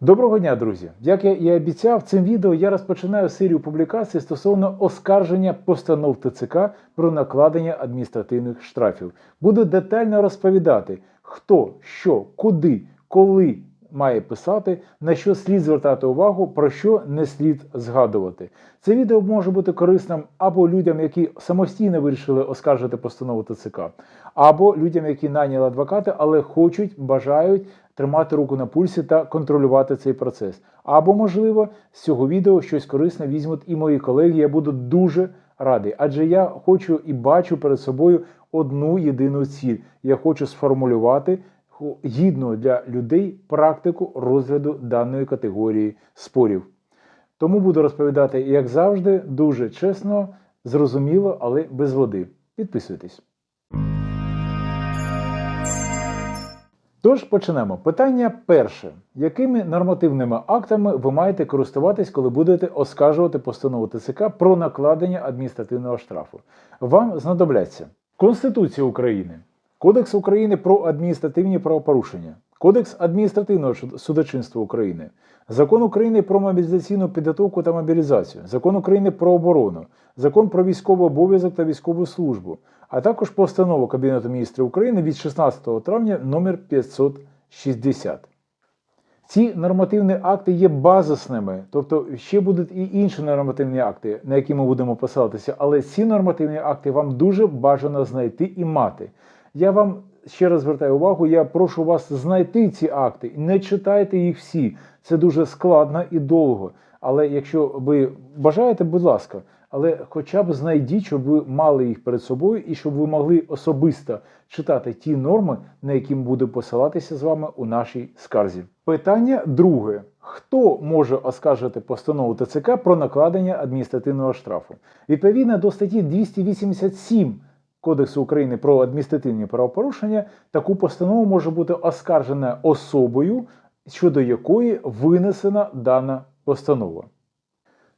Доброго дня, друзі! Як я і обіцяв, цим відео я розпочинаю серію публікацій стосовно оскарження постанов ТЦК про накладення адміністративних штрафів. Буду детально розповідати, хто, що, куди, коли має писати, на що слід звертати увагу, про що не слід згадувати. Це відео може бути корисним або людям, які самостійно вирішили оскаржити постанову ТЦК, або людям, які найняли адвоката, але хочуть, бажають тримати руку на пульсі та контролювати цей процес. Або, можливо, з цього відео щось корисне візьмуть і мої колеги. Я буду дуже радий, адже я хочу і бачу перед собою одну єдину ціль. Я хочу сформулювати гідну для людей практику розгляду даної категорії спорів. Тому буду розповідати, як завжди, дуже чесно, зрозуміло, але без води. Підписуйтесь. Тож почнемо. Питання перше: якими нормативними актами ви маєте користуватись, коли будете оскаржувати постанову ТЦК про накладення адміністративного штрафу? Вам знадобляться Конституція України, Кодекс України про адміністративні правопорушення, Кодекс адміністративного судочинства України, Закон України про мобілізаційну підготовку та мобілізацію, Закон України про оборону, Закон про військовий обов'язок та військову службу, а також постанова Кабінету міністрів України від 16 травня номер 560. Ці нормативні акти є базисними, тобто ще будуть і інші нормативні акти, на які ми будемо посилатися, але ці нормативні акти вам дуже бажано знайти і мати. Я вам ще раз звертаю увагу, я прошу вас знайти ці акти. Не читайте їх всі. Це дуже складно і довго. Але якщо ви бажаєте, будь ласка, але хоча б знайдіть, щоб ви мали їх перед собою і щоб ви могли особисто читати ті норми, на які ми будемо посилатися з вами у нашій скарзі. Питання друге: хто може оскаржити постанову ТЦК про накладення адміністративного штрафу? Відповідно до статті 287 Кодексу України про адміністративні правопорушення, таку постанову може бути оскаржена особою, щодо якої винесена дана постанова.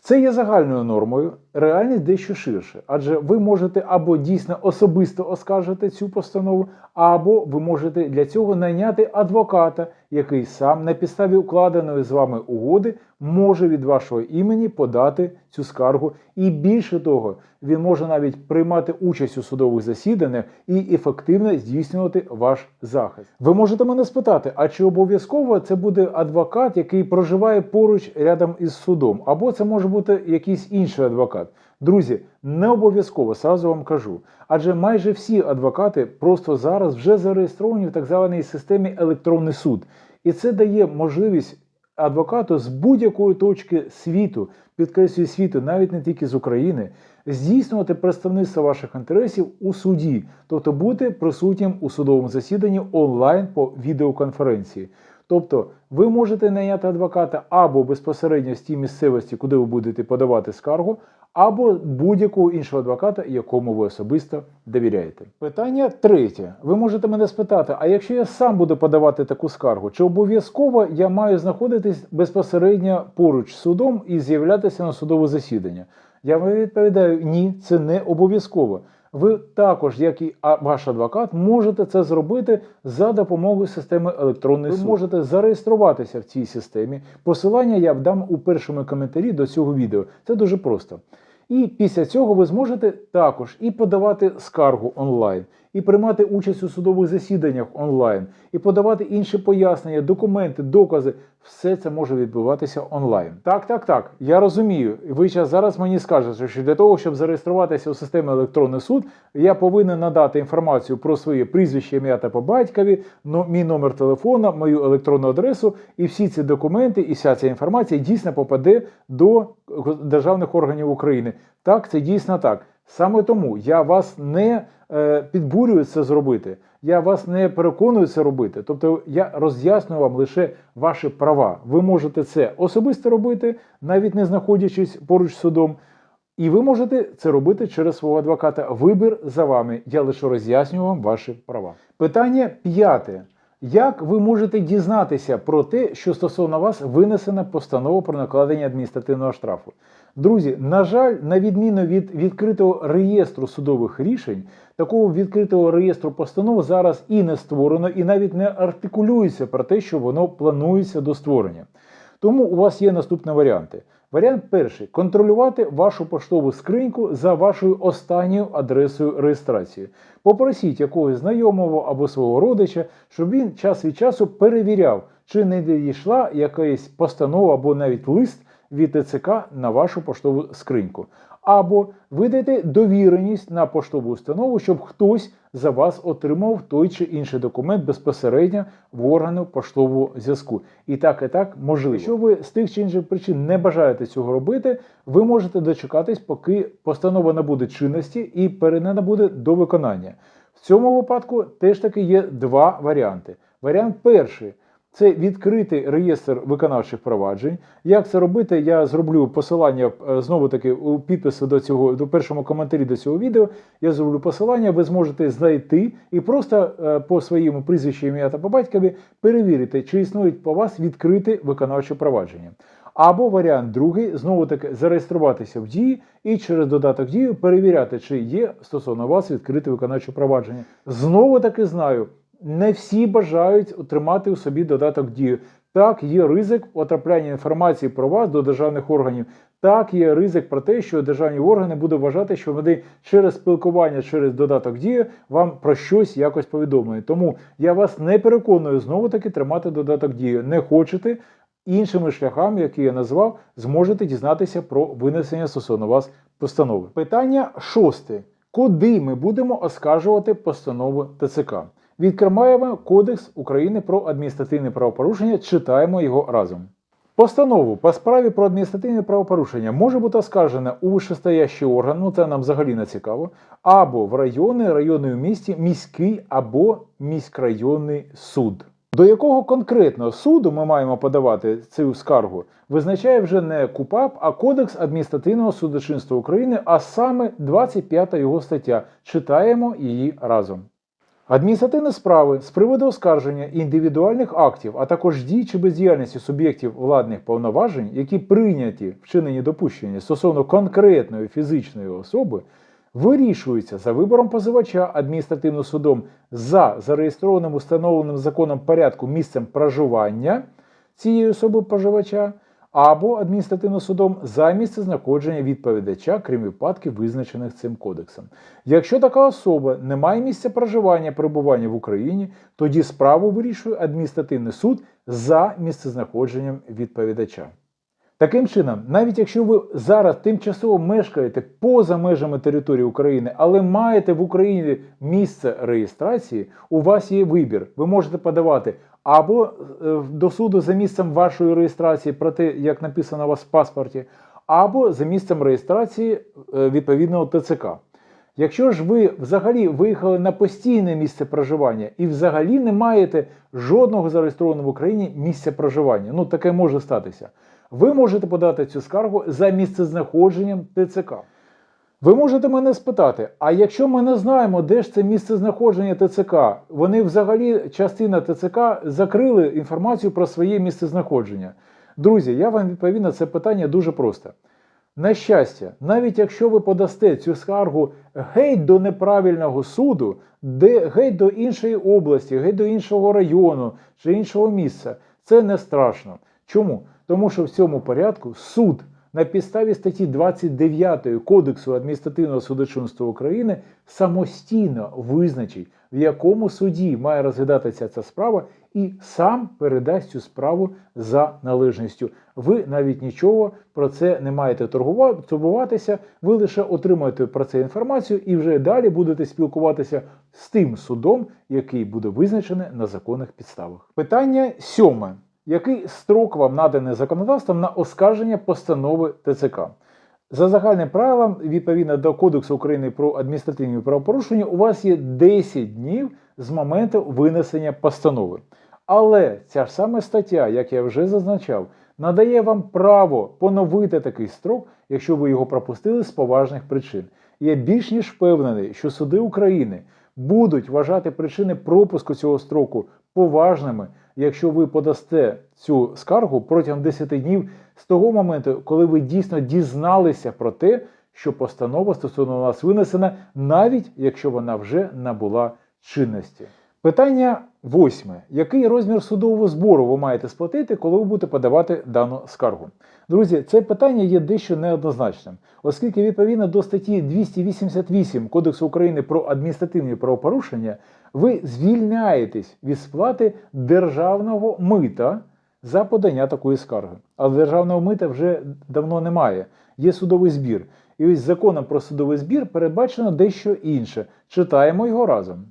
Це є загальною нормою, реальність дещо ширше, адже ви можете або дійсно особисто оскаржити цю постанову, або ви можете для цього найняти адвоката, який сам на підставі укладеної з вами угоди може від вашого імені подати цю скаргу. І більше того, він може навіть приймати участь у судових засіданнях і ефективно здійснювати ваш захист. Ви можете мене спитати, а чи обов'язково це буде адвокат, який проживає поруч рядом із судом, або це може бути якийсь інший адвокат. Друзі, не обов'язково сразу вам кажу. Адже майже всі адвокати просто зараз вже зареєстровані в так званій системі електронний суд. І це дає можливість адвокату з будь-якої точки світу, підкреслюю світу, навіть не тільки з України, здійснювати представництво ваших інтересів у суді, тобто бути присутнім у судовому засіданні онлайн по відеоконференції. Тобто ви можете найняти адвоката або безпосередньо з тій місцевості, куди ви будете подавати скаргу, або будь-якого іншого адвоката, якому ви особисто довіряєте. Питання третє. Ви можете мене спитати: а якщо я сам буду подавати таку скаргу, чи обов'язково я маю знаходитись безпосередньо поруч з судом і з'являтися на судове засідання? Я вам відповідаю: ні, це не обов'язково. Ви також, як і ваш адвокат, можете це зробити за допомогою системи електронний суд. Ви можете зареєструватися в цій системі. Посилання я вдам у першому коментарі до цього відео. Це дуже просто. І після цього ви зможете також і подавати скаргу онлайн, і приймати участь у судових засіданнях онлайн, і подавати інші пояснення, документи, докази. Все це може відбуватися онлайн. Так, так, так. Я розумію. Ви зараз мені скажете, що для того, щоб зареєструватися у системі електронний суд, я повинен надати інформацію про своє прізвище, ім'я та по батькові, но, мій номер телефона, мою електронну адресу, і всі ці документи, і вся ця інформація дійсно попаде до державних органів України. Так, це дійсно так. Саме тому я вас не е, підбурюю це зробити, я вас не переконую це робити. Тобто я роз'яснюю вам лише ваші права. Ви можете це особисто робити, навіть не знаходячись поруч з судом. І ви можете це робити через свого адвоката. Вибір за вами. Я лише роз'яснюю вам ваші права. Питання п'яте. Як ви можете дізнатися про те, що стосовно вас винесена постанова про накладення адміністративного штрафу? Друзі, на жаль, на відміну від відкритого реєстру судових рішень, такого відкритого реєстру постанов зараз і не створено, і навіть не артикулюється про те, що воно планується до створення. Тому у вас є наступні варіанти. Варіант перший контролювати вашу поштову скриньку за вашою останньою адресою реєстрації. Попросіть якогось знайомого або свого родича, щоб він час від часу перевіряв, чи не дійшла якась постанова або навіть лист від ТЦК на вашу поштову скриньку. Або видайте довіреність на поштову установу, щоб хтось за вас отримав той чи інший документ безпосередньо в органи поштового зв'язку. І так, і так можливо. Якщо ви з тих чи інших причин не бажаєте цього робити, ви можете дочекатись, поки постанова набуде чинності і перенена буде до виконання. В цьому випадку теж таки є два варіанти. Варіант перший. Це відкритий реєстр виконавчих проваджень. Як це робити? Я зроблю посилання е, знову таки у підпису до цього до першому коментарі до цього відео. Я зроблю посилання. Ви зможете знайти і просто е, по своєму прізвищу ім'я та по батькові перевірити, чи існують по вас відкриті виконавчі провадження. Або варіант другий знову таки зареєструватися в дії і через додаток дію перевіряти, чи є стосовно вас відкрите виконавче провадження. Знову таки знаю не всі бажають отримати у собі додаток дію. Так, є ризик потрапляння інформації про вас до державних органів. Так, є ризик про те, що державні органи будуть вважати, що вони через спілкування, через додаток дії вам про щось якось повідомлюють. Тому я вас не переконую знову таки тримати додаток дії. Не хочете іншими шляхами, які я назвав, зможете дізнатися про винесення стосовно вас постанови. Питання шосте: куди ми будемо оскаржувати постанову ТЦК? Відкриваємо Кодекс України про адміністративне правопорушення, читаємо його разом. Постанову по справі про адміністративне правопорушення може бути оскаржена у вищестоящий орган, ну це нам взагалі не цікаво, або в районний, районний у місті, міський або міськрайонний суд. До якого конкретно суду ми маємо подавати цю скаргу, визначає вже не КУПАП, а Кодекс адміністративного судочинства України, а саме 25 його стаття. Читаємо її разом. Адміністративні справи з приводу оскарження індивідуальних актів, а також дій чи бездіяльності суб'єктів владних повноважень, які прийняті вчинені допущення стосовно конкретної фізичної особи, вирішуються за вибором позивача адміністративним судом за зареєстрованим установленим законом порядку місцем проживання цієї особи споживача або адміністративним судом за місце знаходження відповідача, крім випадків, визначених цим кодексом. Якщо така особа не має місця проживання перебування в Україні, тоді справу вирішує адміністративний суд за місцезнаходженням відповідача. Таким чином, навіть якщо ви зараз тимчасово мешкаєте поза межами території України, але маєте в Україні місце реєстрації, у вас є вибір. Ви можете подавати або е, до суду за місцем вашої реєстрації, про те, як написано у вас в паспорті, або за місцем реєстрації е, відповідного ТЦК. Якщо ж ви взагалі виїхали на постійне місце проживання і взагалі не маєте жодного зареєстрованого в Україні місця проживання, ну таке може статися, ви можете подати цю скаргу за місцезнаходженням ТЦК. Ви можете мене спитати, а якщо ми не знаємо, де ж це місце знаходження ТЦК, вони взагалі частина ТЦК закрили інформацію про своє місце знаходження. Друзі, я вам відповім на це питання дуже просто. На щастя, навіть якщо ви подасте цю скаргу геть до неправильного суду, де геть до іншої області, геть до іншого району чи іншого місця, це не страшно. Чому? Тому що в цьому порядку суд на підставі статті 29 Кодексу адміністративного судочинства України самостійно визначить, в якому суді має розглядатися ця справа, і сам передасть цю справу за належністю. Ви навіть нічого про це не маєте турбуватися, ви лише отримуєте про це інформацію і вже далі будете спілкуватися з тим судом, який буде визначений на законних підставах. Питання сьоме. Який строк вам наданий законодавством на оскарження постанови ТЦК? За загальним правилом, відповідно до Кодексу України про адміністративні правопорушення, у вас є 10 днів з моменту винесення постанови. Але ця ж сама стаття, як я вже зазначав, надає вам право поновити такий строк, якщо ви його пропустили з поважних причин. Я більш ніж впевнений, що суди України будуть вважати причини пропуску цього строку поважними, якщо ви подасте цю скаргу протягом 10 днів з того моменту, коли ви дійсно дізналися про те, що постанова стосовно вас винесена, навіть якщо вона вже набула чинності. Питання восьме. Який розмір судового збору ви маєте сплатити, коли ви будете подавати дану скаргу? Друзі, це питання є дещо неоднозначним, оскільки відповідно до статті 288 Кодексу України про адміністративні правопорушення ви звільняєтесь від сплати державного мита за подання такої скарги. Але державного мита вже давно немає. Є судовий збір. І ось законом про судовий збір передбачено дещо інше. Читаємо його разом.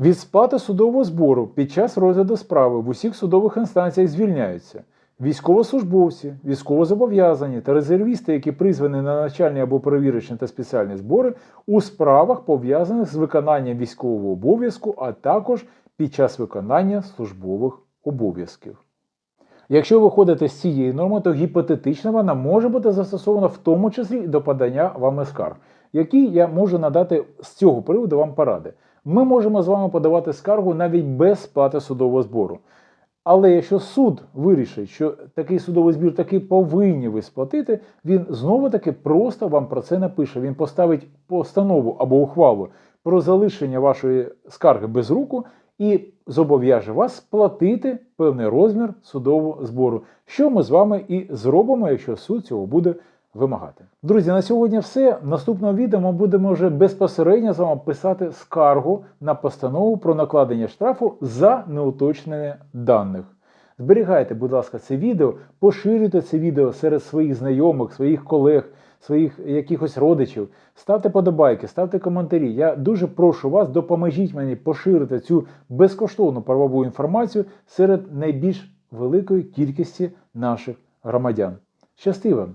Від сплати судового збору під час розгляду справи в усіх судових інстанціях звільняються військовослужбовці, військовозобов'язані та резервісти, які призвані на навчальні або перевірочні та спеціальні збори у справах, пов'язаних з виконанням військового обов'язку, а також під час виконання службових обов'язків. Якщо ви ходите з цієї норми, то гіпотетично вона може бути застосована в тому числі до подання вами скарг, які я можу надати з цього приводу вам поради. Ми можемо з вами подавати скаргу навіть без сплати судового збору. Але якщо суд вирішить, що такий судовий збір таки повинні ви сплатити, він знову таки просто вам про це напише. Він поставить постанову або ухвалу про залишення вашої скарги без руку і зобов'яже вас сплатити певний розмір судового збору, що ми з вами і зробимо, якщо суд цього буде вимагати. Друзі, на сьогодні все. В наступному відео ми будемо вже безпосередньо з вами писати скаргу на постанову про накладення штрафу за неуточнення даних. Зберігайте, будь ласка, це відео, поширюйте це відео серед своїх знайомих, своїх колег, своїх якихось родичів. Ставте подобайки, ставте коментарі. Я дуже прошу вас, допоможіть мені поширити цю безкоштовну правову інформацію серед найбільш великої кількості наших громадян. Щасти вам!